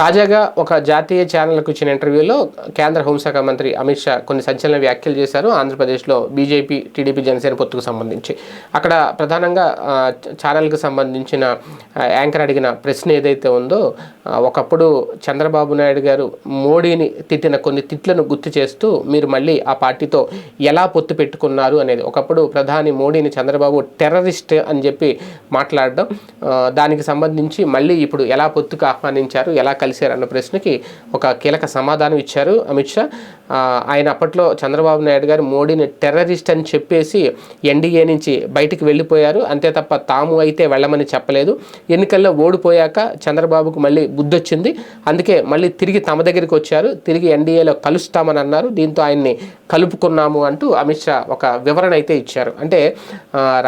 తాజాగా ఒక జాతీయ ఛానల్కు ఇచ్చిన ఇంటర్వ్యూలో కేంద్ర హోంశాఖ మంత్రి అమిత్ షా కొన్ని సంచలన వ్యాఖ్యలు చేశారు. ఆంధ్రప్రదేశ్లో బీజేపీ టీడీపీ జనసేన పొత్తుకు సంబంధించి. అక్కడ ప్రధానంగా ఛానల్కి సంబంధించిన యాంకర్ అడిగిన ప్రశ్న ఏదైతే ఉందో ఒకప్పుడు చంద్రబాబు నాయుడు గారు మోడీని తిట్టిన కొన్ని తిట్లను గుర్తు చేస్తూ మీరు మళ్ళీ ఆ పార్టీతో ఎలా పొత్తు పెట్టుకున్నారు అనేది. ఒకప్పుడు ప్రధాని మోడీని చంద్రబాబు టెర్రరిస్ట్ అని చెప్పి మాట్లాడడం దానికి సంబంధించి మళ్ళీ ఇప్పుడు ఎలా పొత్తుకు ఆహ్వానించారు ఎలా కలిశారన్న ప్రశ్నకి ఒక కీలక సమాధానం ఇచ్చారు అమిత్ షా. ఆయన అప్పట్లో చంద్రబాబు నాయుడు గారు మోడీని టెర్రరిస్ట్ అని చెప్పేసి ఎన్డీఏ నుంచి బయటికి వెళ్ళిపోయారు. అంతే తప్ప తాము అయితే వెళ్ళమని చెప్పలేదు. ఎన్నికల్లో ఓడిపోయాక చంద్రబాబుకు మళ్ళీ బుద్ధి వచ్చింది అందుకే మళ్ళీ తిరిగి తమ దగ్గరికి వచ్చారు. తిరిగి ఎన్డీఏలో కలుస్తామని అన్నారు. దీంతో ఆయన్ని కలుపుకున్నాము అంటూ అమిత్ షా ఒక వివరణ అయితే ఇచ్చారు. అంటే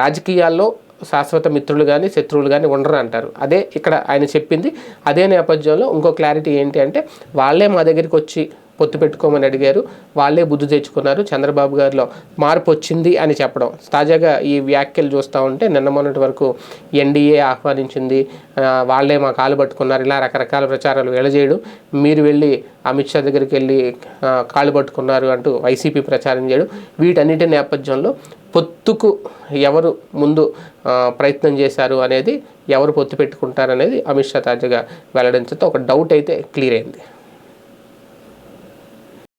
రాజకీయాల్లో శాశ్వత మిత్రులు కానీ శత్రువులు కానీ ఉండరు అంటారు. అదే ఇక్కడ ఆయన చెప్పింది. అదే నేపథ్యంలో ఇంకో క్లారిటీ ఏంటి అంటే వాళ్ళే మా దగ్గరికి వచ్చి పొత్తు పెట్టుకోమని అడిగారు. వాళ్ళే బుద్ధి తెచ్చుకున్నారు. చంద్రబాబు గారిలో మార్పు వచ్చింది అని చెప్పడం. తాజాగా ఈ వ్యాఖ్యలు చూస్తూ ఉంటే నిన్న మొన్నటి వరకు ఎన్డీఏ ఆహ్వానించింది. వాళ్ళే మా కాలు పట్టుకున్నారు. ఇలా రకరకాల ప్రచారాలు వెళ్ళజేయడం మీరు వెళ్ళి అమిత్ షా దగ్గరికి వెళ్ళి కాలు కాళ్ళు పట్టుకున్నారు అంటూ వైసీపీ ప్రచారం చేయడం. వీటన్నిటి నేపథ్యంలో పొత్తుకు ఎవరు ముందు ప్రయత్నం చేశారు అనేది ఎవరు పొత్తు పెట్టుకుంటారనేది అమిత్ షా తాజాగా వెల్లడించడంతో ఒక డౌట్ అయితే క్లియర్ అయింది.